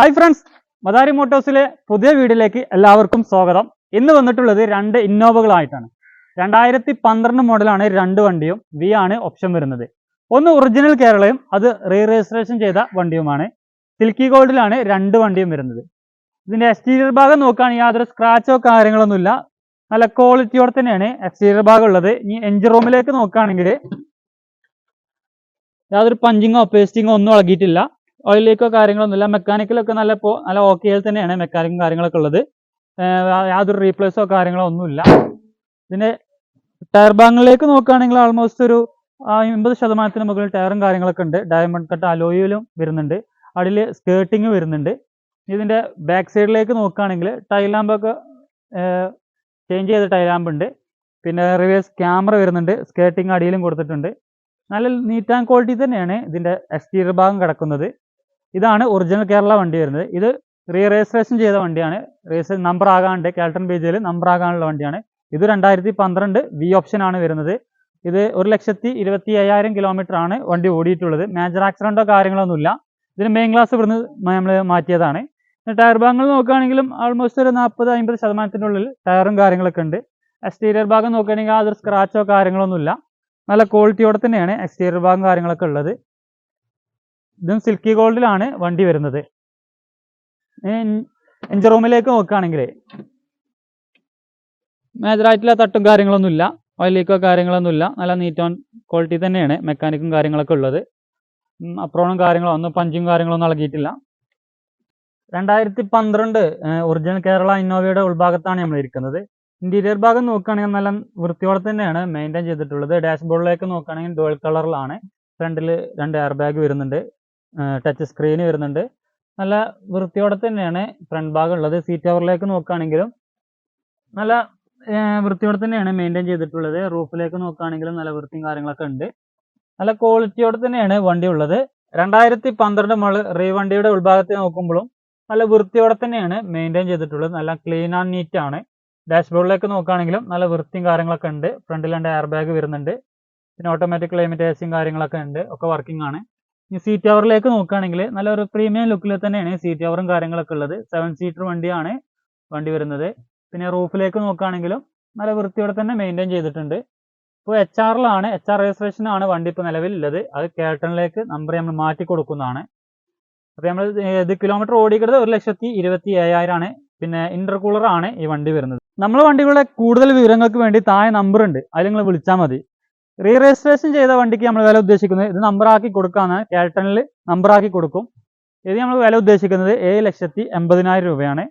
Hi friends Madari മോട്ടോഴ്സിലെ പുതിയ വീഡിയോയിലേക്ക് എല്ലാവർക്കും സ്വാഗതം. ഇന്ന് വന്നിട്ടുള്ളത് രണ്ട് ഇന്നോവകളായിട്ടാണ്. രണ്ടായിരത്തി പന്ത്രണ്ട് മോഡലാണ് രണ്ട് വണ്ടിയും വി ആണ് ഓപ്ഷൻ വരുന്നത്. ഒന്ന് ഒറിജിനൽ കേരളയും അത് റീ രജിസ്ട്രേഷൻ ചെയ്ത വണ്ടിയുമാണ്. സിൽക്കി ഗോൾഡിലാണ് രണ്ട് വണ്ടിയും വരുന്നത്. ഇതിന്റെ എക്സ്റ്റീരിയർ ഭാഗം നോക്കുകയാണെങ്കിൽ യാതൊരു സ്ക്രാച്ചോ കാര്യങ്ങളൊന്നുമില്ല നല്ല ക്വാളിറ്റിയോടെ തന്നെയാണ് എക്സ്റ്റീരിയർ ഭാഗം ഉള്ളത്. ഇനി എഞ്ചിൻ റൂമിലേക്ക് നോക്കുകയാണെങ്കിൽ യാതൊരു പഞ്ചിങ്ങോ പേസ്റ്റിങ്ങോ ഒന്നും ഇളകിയിട്ടില്ല ഓയിലേക്കോ കാര്യങ്ങളൊന്നുമില്ല. മെക്കാനിക്കലൊക്കെ നല്ല പോ നല്ല ഓക്കെ തന്നെയാണ് മെക്കാനിക്കും കാര്യങ്ങളൊക്കെ ഉള്ളത്. യാതൊരു റീപ്ലേസോ കാര്യങ്ങളോ ഒന്നുമില്ല. ഇതിന്റെ ടയർ ഭാഗങ്ങളിലേക്ക് നോക്കുകയാണെങ്കിൽ ആൾമോസ്റ്റ് ഒരു എൺപത് ശതമാനത്തിന് മുകളിൽ ടയറും കാര്യങ്ങളൊക്കെ ഉണ്ട്. ഡയമണ്ട് കട്ട് അലോയിലും വരുന്നുണ്ട്. അതിൽ സ്കേർട്ടിങ് വരുന്നുണ്ട്. ഇതിന്റെ ബാക്ക് സൈഡിലേക്ക് നോക്കുകയാണെങ്കിൽ ടൈൽ ലാമ്പൊക്കെ ചേഞ്ച് ചെയ്ത ടൈൽ ലാമ്പ് ഉണ്ട്. പിന്നെ റിവേഴ്സ് ക്യാമറ വരുന്നുണ്ട്. സ്കേർട്ടിങ് അടിയിലും കൊടുത്തിട്ടുണ്ട്. നല്ല നീറ്റ് ആൻഡ് ക്വാളിറ്റി തന്നെയാണ് ഇതിന്റെ എക്സ്റ്റീരിയർ ഭാഗം കിടക്കുന്നത്. ഇതാണ് ഒറിജിനൽ കേരള വണ്ടി വരുന്നത്. ഇത് റീ രജിസ്ട്രേഷൻ ചെയ്ത വണ്ടിയാണ്. രജിസ്ട്രേഷൻ നമ്പർ ആകാണ്ട് കാൽട്ടൺ പേജിൽ നമ്പർ ആകാനുള്ള വണ്ടിയാണ്. ഇത് രണ്ടായിരത്തി പന്ത്രണ്ട് വി ഓപ്ഷൻ ആണ് വരുന്നത്. ഇത് ഒരു ലക്ഷത്തി ഇരുപത്തി അയ്യായിരം കിലോമീറ്റർ ആണ് വണ്ടി ഓടിയിട്ടുള്ളത്. മേജർ ആക്സിഡന്റോ കാര്യങ്ങളൊന്നുമില്ല. ഇതിന് മെയിൻ ക്ലാസ് ഇവിടുന്ന് നമ്മൾ മാറ്റിയതാണ്. ടയർ ഭാഗങ്ങൾ നോക്കുകയാണെങ്കിലും ആൾമോസ്റ്റ് ഒരു നാൽപ്പത് അമ്പത് ശതമാനത്തിനുള്ളിൽ ടയറും കാര്യങ്ങളൊക്കെ ഉണ്ട്. എക്സ്റ്റീരിയർ ഭാഗം നോക്കുകയാണെങ്കിൽ അതൊരു സ്ക്രാച്ചോ കാര്യങ്ങളൊന്നുമില്ല. നല്ല ക്വാളിറ്റിയോടെ തന്നെയാണ് എക്സ്റ്റീരിയർ ഭാഗം കാര്യങ്ങളൊക്കെ ഉള്ളത്. ഇതും സിൽക്കി ഗോൾഡിലാണ് വണ്ടി വരുന്നത്. എഞ്ചിൻ റൂമിലേക്ക് നോക്കുകയാണെങ്കിൽ മേജറായിട്ടുള്ള തട്ടും കാര്യങ്ങളൊന്നുമില്ല ഓയിലേക്കോ കാര്യങ്ങളൊന്നുമില്ല നല്ല നീറ്റ് ഓൺ ക്വാളിറ്റി തന്നെയാണ് മെക്കാനിക്കും കാര്യങ്ങളൊക്കെ ഉള്ളത്. അപ്രോണും കാര്യങ്ങളോ ഒന്നും പഞ്ചും കാര്യങ്ങളൊന്നും നൽകിയിട്ടില്ല രണ്ടായിരത്തി പന്ത്രണ്ട് ഒറിജിനൽ കേരള ഇന്നോവയുടെ ഉൾഭാഗത്താണ് നമ്മൾ ഇരിക്കുന്നത്. ഇന്റീരിയർ ഭാഗം നോക്കുകയാണെങ്കിൽ നല്ല വൃത്തിയോടെ തന്നെയാണ് മെയിന്റെയിൻ ചെയ്തിട്ടുള്ളത്. ഡാഷ്ബോർഡിലേക്ക് നോക്കുകയാണെങ്കിൽ ഡോൾ കളറിലാണ് ഫ്രണ്ടിൽ രണ്ട് എയർ ബാഗ് വരുന്നുണ്ട്. ടച്ച് സ്ക്രീൻ വരുന്നുണ്ട്. നല്ല വൃത്തിയോടെ തന്നെയാണ് ഫ്രണ്ട് ഭാഗം ഉള്ളത്. സീറ്റ് കവറിലേക്ക് നോക്കുകയാണെങ്കിലും നല്ല വൃത്തിയോടെ തന്നെയാണ് മെയിന്റെയിൻ ചെയ്തിട്ടുള്ളത്. റൂഫിലേക്ക് നോക്കുകയാണെങ്കിലും നല്ല വൃത്തിയും കാര്യങ്ങളൊക്കെ ഉണ്ട്. നല്ല ക്വാളിറ്റിയോടെ തന്നെയാണ് വണ്ടി ഉള്ളത്. രണ്ടായിരത്തി പന്ത്രണ്ട് നമ്മൾ റീ വണ്ടിയുടെ ഉൾഭാഗത്ത് നോക്കുമ്പോഴും നല്ല വൃത്തിയോടെ തന്നെയാണ് മെയിന്റെയിൻ ചെയ്തിട്ടുള്ളത്. നല്ല ക്ലീൻ ആൻഡ് നീറ്റ് ആണ്. ഡാഷ്ബോർഡിലേക്ക് നോക്കുകയാണെങ്കിലും നല്ല വൃത്തിയും കാര്യങ്ങളൊക്കെ ഉണ്ട്. ഫ്രണ്ടിൽ രണ്ട് എയർ ബാഗ് വരുന്നുണ്ട്. പിന്നെ ഓട്ടോമാറ്റിക് ക്ലൈമറ്റ് കാര്യങ്ങളൊക്കെ ഉണ്ട്. ഒക്കെ വർക്കിംഗ് ആണ്. സീറ്റ് ടവറിലേക്ക് നോക്കുകയാണെങ്കിൽ നല്ലൊരു പ്രീമിയം ലുക്കിൽ തന്നെയാണ് സീറ്റ് ടവറും കാര്യങ്ങളൊക്കെ ഉള്ളത്. സെവൻ സീറ്റർ വണ്ടിയാണ് വണ്ടി വരുന്നത്. പിന്നെ റൂഫിലേക്ക് നോക്കുകയാണെങ്കിലും നല്ല വൃത്തിയോടെ തന്നെ മെയിന്റെയിൻ ചെയ്തിട്ടുണ്ട്. ഇപ്പോൾ എച്ച് ആറിലാണ് എച്ച് ആർ രജിസ്ട്രേഷനാണ് വണ്ടി ഇപ്പോൾ നിലവിലുള്ളത്. അത് കേട്ടണിലേക്ക് നമ്പർ നമ്മൾ മാറ്റി കൊടുക്കുന്നതാണ്. അപ്പോൾ നമ്മൾ ഇത് കിലോമീറ്റർ ഓടിക്കുന്നത് ഒരു ലക്ഷത്തി ഇരുപത്തി ഏഴായിരമാണ് പിന്നെ ഇന്റർകൂളർ ആണ് ഈ വണ്ടി വരുന്നത്. നമ്മളെ വണ്ടികളുടെ കൂടുതൽ വിവരങ്ങൾക്ക് വേണ്ടി താഴെ നമ്പർ ഉണ്ട്. അതിൽ നിങ്ങൾ വിളിച്ചാൽ മതി. റീ രജിസ്ട്രേഷൻ ചെയ്ത വണ്ടിക്ക് നമ്മൾ വില ഉദ്ദേശിക്കുന്നത് ഇത് നമ്പർ ആക്കി കൊടുക്കാന്ന് കേട്ടണിൽ നമ്പർ ആക്കി കൊടുക്കും. ഇത് നമ്മൾ വില ഉദ്ദേശിക്കുന്നത് ഏഴ് ലക്ഷത്തി എൺപതിനായിരം രൂപയാണ്.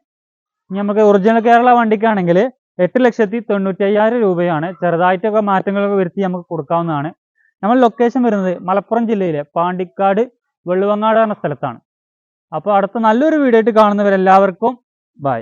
ഇനി നമുക്ക് ഒറിജിനൽ കേരള വണ്ടിക്കാണെങ്കിൽ എട്ട് ലക്ഷത്തി തൊണ്ണൂറ്റി അയ്യായിരം രൂപയാണ്. ചെറുതായിട്ടൊക്കെ മാറ്റങ്ങളൊക്കെ വരുത്തി നമുക്ക് കൊടുക്കാവുന്നതാണ്. നമ്മൾ ലൊക്കേഷൻ വരുന്നത് മലപ്പുറം ജില്ലയിലെ പാണ്ടിക്കാട് വെള്ളുവങ്ങാട് എന്ന സ്ഥലത്താണ്. അപ്പോൾ അടുത്ത നല്ലൊരു വീഡിയോ ആയിട്ട് കാണുന്നവരെല്ലാവർക്കും ബൈ